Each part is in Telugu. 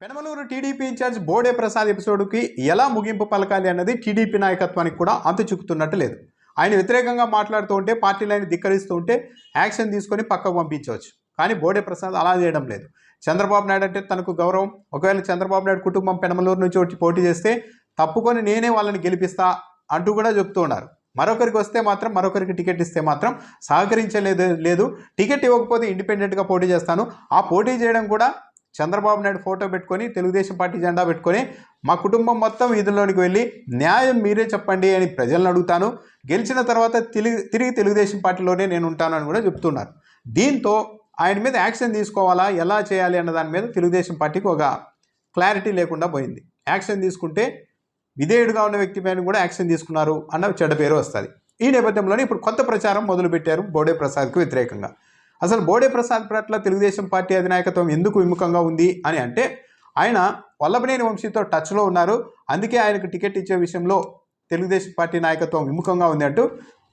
పెనమలూరు టీడీపీ ఇన్ఛార్జ్ బోడే ప్రసాద్ ఎపిసోడ్కి ఎలా ముగింపు పలకాలి అన్నది టీడీపీ నాయకత్వానికి కూడా అంతు చిక్కుతున్నట్టు లేదు. ఆయన వ్యతిరేకంగా మాట్లాడుతూ ఉంటే పార్టీలను ధిక్కరిస్తూ ఉంటే యాక్షన్ తీసుకొని పక్కకు పంపించవచ్చు. కానీ బోడే ప్రసాద్ అలా చేయడం లేదు. చంద్రబాబు నాయుడు అంటే తనకు గౌరవం. ఒకవేళ చంద్రబాబు నాయుడు కుటుంబం పెనమలూరు నుంచి వచ్చి పోటీ చేస్తే తప్పుకొని నేనే వాళ్ళని గెలిపిస్తా అంటూ కూడా చెప్తూ ఉన్నారు. మరొకరికి వస్తే మాత్రం మరొకరికి టికెట్ ఇస్తే మాత్రం సహకరించలేదు లేదు. టికెట్ ఇవ్వకపోతే ఇండిపెండెంట్గా పోటీ చేస్తాను. ఆ పోటీ చేయడం కూడా చంద్రబాబు నాయుడు ఫోటో పెట్టుకొని తెలుగుదేశం పార్టీ జెండా పెట్టుకొని మా కుటుంబం మొత్తం వీధుల్లోనికి వెళ్ళి న్యాయం మీరే చెప్పండి అని ప్రజలను అడుగుతాను. గెలిచిన తర్వాత తిరిగి తిరిగి తెలుగుదేశం పార్టీలోనే నేను ఉంటానని కూడా చెప్తున్నారు. దీంతో ఆయన మీద యాక్షన్ తీసుకోవాలా? ఎలా చేయాలి అన్న దాని మీద తెలుగుదేశం పార్టీకి ఒక క్లారిటీ లేకుండా పోయింది. యాక్షన్ తీసుకుంటే విధేయుడుగా ఉన్న వ్యక్తి పైన కూడా యాక్షన్ తీసుకున్నారు అన్న చెడ్డ పేరు వస్తుంది. ఈ నేపథ్యంలోనే ఇప్పుడు కొత్త ప్రచారం మొదలుపెట్టారు బోడే ప్రసాద్కు వ్యతిరేకంగా. అసలు బోడే ప్రసాద్ పట్ల తెలుగుదేశం పార్టీ అధినాయకత్వం ఎందుకు విముఖంగా ఉంది అని అంటే ఆయన వల్లభనేని వంశీతో టచ్లో ఉన్నారు. అందుకే ఆయనకు టికెట్ ఇచ్చే విషయంలో తెలుగుదేశం పార్టీ నాయకత్వం విముఖంగా ఉంది అంటూ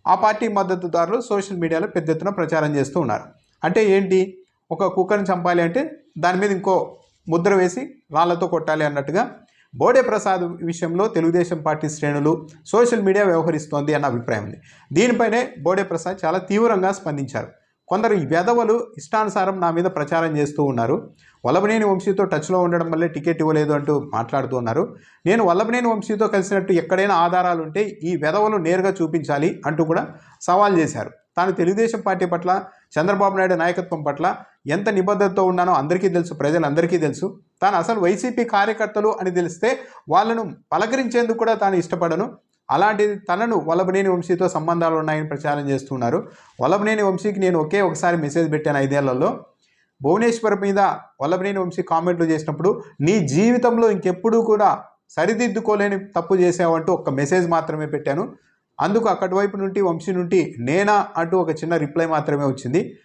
ఆ పార్టీ మద్దతుదారులు సోషల్ మీడియాలో పెద్ద ఎత్తున ప్రచారం చేస్తూ ఉన్నారు. అంటే ఏంటి? ఒక కుక్కని చంపాలి అంటే దాని మీద ఇంకో ముద్ర వేసి రాళ్ళతో కొట్టాలి అన్నట్టుగా బోడే ప్రసాద్ విషయంలో తెలుగుదేశం పార్టీ శ్రేణులు సోషల్ మీడియా వ్యవహరిస్తోంది అన్న అభిప్రాయం ఉంది. దీనిపైనే బోడే ప్రసాద్ చాలా తీవ్రంగా స్పందించారు. కొందరు వెధవలు ఇష్టానుసారం నా మీద ప్రచారం చేస్తూ ఉన్నారు. వల్లభనేని వంశీతో టచ్లో ఉండడం వల్లే టికెట్ ఇవ్వలేదు అంటూ మాట్లాడుతూ ఉన్నారు. నేను వల్లభనేని వంశీతో కలిసినట్టు ఎక్కడైనా ఆధారాలు ఉంటే ఈ వెధవలు నేరుగా చూపించాలి అంటూ కూడా సవాల్ చేశారు. తాను తెలుగుదేశం పార్టీ పట్ల చంద్రబాబు నాయుడు నాయకత్వం పట్ల ఎంత నిబద్ధతతో ఉన్నానో అందరికీ తెలుసు ప్రజలందరికీ తెలుసు. తాను అసలు వైసీపీ కార్యకర్తలు అని తెలిస్తే వాళ్ళను పలకరించేందుకు కూడా తాను ఇష్టపడను. అలాంటిది తనను వల్లభనేని వంశీతో సంబంధాలు ఉన్నాయని ప్రచారం చేస్తున్నారు. వల్లభనేని వంశీకి నేను ఒకే ఒకసారి మెసేజ్ పెట్టాను ఐదేళ్ళలో. భువనేశ్వర్ మీద వల్లభనేని వంశీ కామెంట్లు చేసినప్పుడు నీ జీవితంలో ఇంకెప్పుడూ కూడా సరిదిద్దుకోలేని తప్పు చేసావంటూ ఒక మెసేజ్ మాత్రమే పెట్టాను. అందుకు అక్కడి వైపు నుండి వంశీ నుండి నేనా అంటూ ఒక చిన్న రిప్లై మాత్రమే వచ్చింది.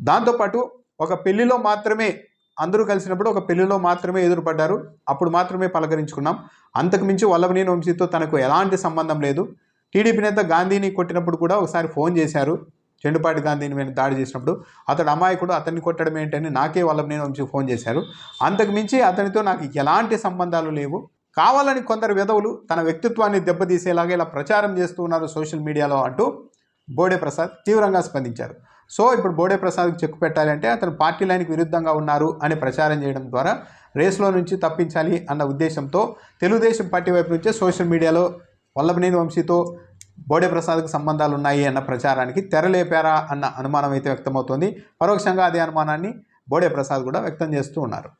దాంతోపాటు ఒక పెళ్ళిలో మాత్రమే అందరూ కలిసినప్పుడు ఒక పెళ్ళిలో మాత్రమే ఎదురుపడ్డారు. అప్పుడు మాత్రమే పలకరించుకున్నాం. అంతకు మించి వల్లభనేని వంశీతో తనకు ఎలాంటి సంబంధం లేదు. టీడీపీ నేత గాంధీని కొట్టినప్పుడు కూడా ఒకసారి ఫోన్ చేశారు. చెండుపాటి గాంధీని మీద దాడి చేసినప్పుడు. అతడు అమాయకుడు అతన్ని కొట్టడం ఏంటని నాకే వల్లభనేని వంశీ ఫోన్ చేశారు. అంతకు మించి అతనితో నాకు ఎలాంటి సంబంధాలు లేవు. కావాలని కొందరు విధవులు తన వ్యక్తిత్వాన్ని దెబ్బతీసేలాగా ఇలా ప్రచారం చేస్తూ ఉన్నారు సోషల్ మీడియాలో అంటూ బోడే ప్రసాద్ తీవ్రంగా స్పందించారు. సో ఇప్పుడు బోడే ప్రసాద్కి చెక్కు పెట్టాలంటే అతను పార్టీ లైన్కి విరుద్ధంగా ఉన్నారు అని ప్రచారం చేయడం ద్వారా రేస్లో నుంచి తప్పించాలి అన్న ఉద్దేశంతో తెలుగుదేశం పార్టీ వైపు నుంచే సోషల్ మీడియాలో వల్లభనేని వంశీతో బోడే ప్రసాద్కి సంబంధాలు ఉన్నాయి అన్న ప్రచారానికి తెరలేపారా అన్న అనుమానం అయితే వ్యక్తమవుతోంది. పరోక్షంగా అదే అనుమానాన్ని బోడే ప్రసాద్ కూడా వ్యక్తం చేస్తూ ఉన్నారు.